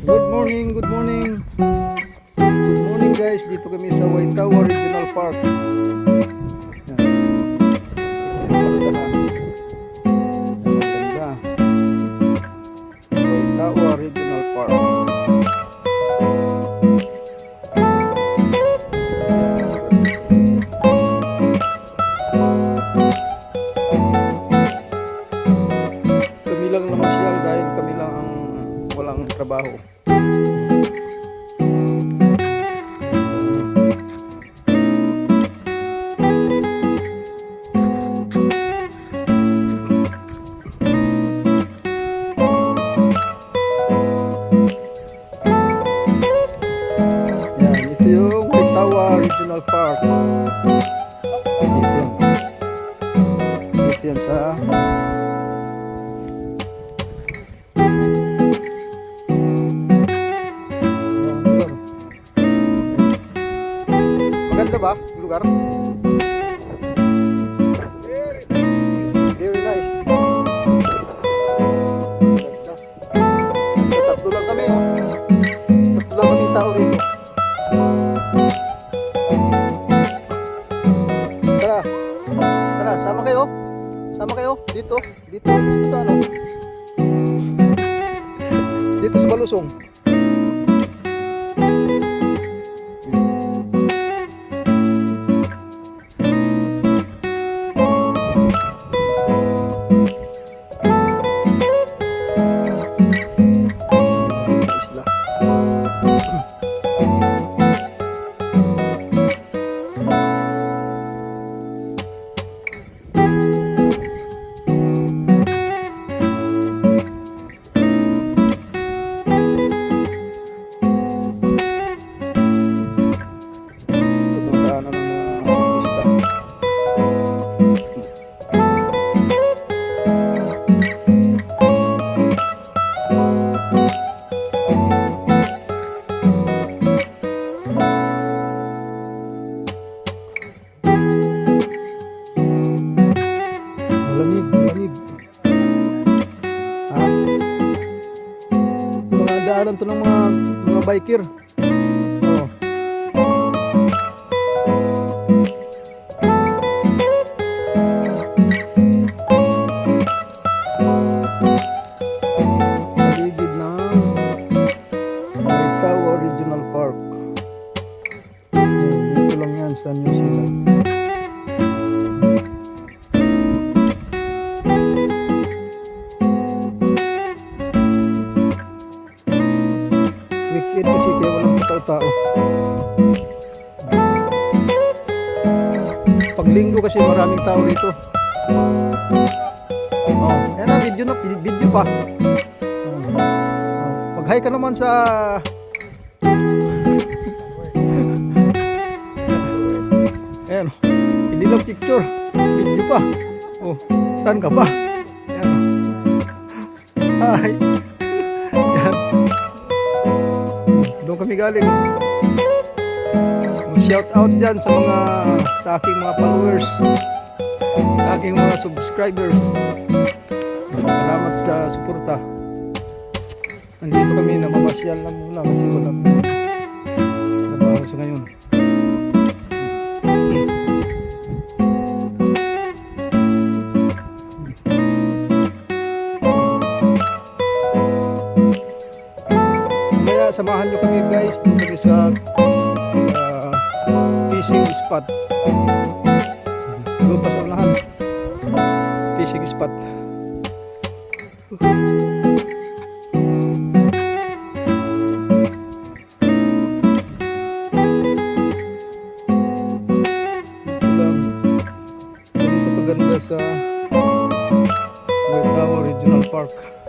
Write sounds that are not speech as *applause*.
Good morning, good morning. Good morning guys, dito kami sa Waitawa Regional Park. Trabaho. Maganda ba lugar? Very nice. Tatlo lang kami oh. Tatlo lang kami tao dito. Tara. Tara, sama kayo. Sama kayo. Dito. Dito. Dito sa ano. Dito sa Balusong. Daanan to ng mga mga biker. Oh. Paligid ng Waitawa Regional Park. Dito lang sa New. Weekend kasi kaya walang tao-tao. Pag linggo kasi maraming tao rito. Oh, yan na, video na, video pa. Mag-hi ka naman sa... Ayan, oh. hindi lang picture, video pa. Oh, saan ka ba? Ayan. Hi. *laughs* Ayan. Doon kami galing. Shout out dyan sa mga sa aking mga followers, sa aking mga subscribers. Salamat sa suporta. Nandito kami na mamasyal lang muna kasi wala trabaho sa ngayon. Samahan nyo kami guys doon kami sa uh, fishing spot. Pa sa unahan. Fishing spot. Ganito kaganda sa Waitawa Regional Park.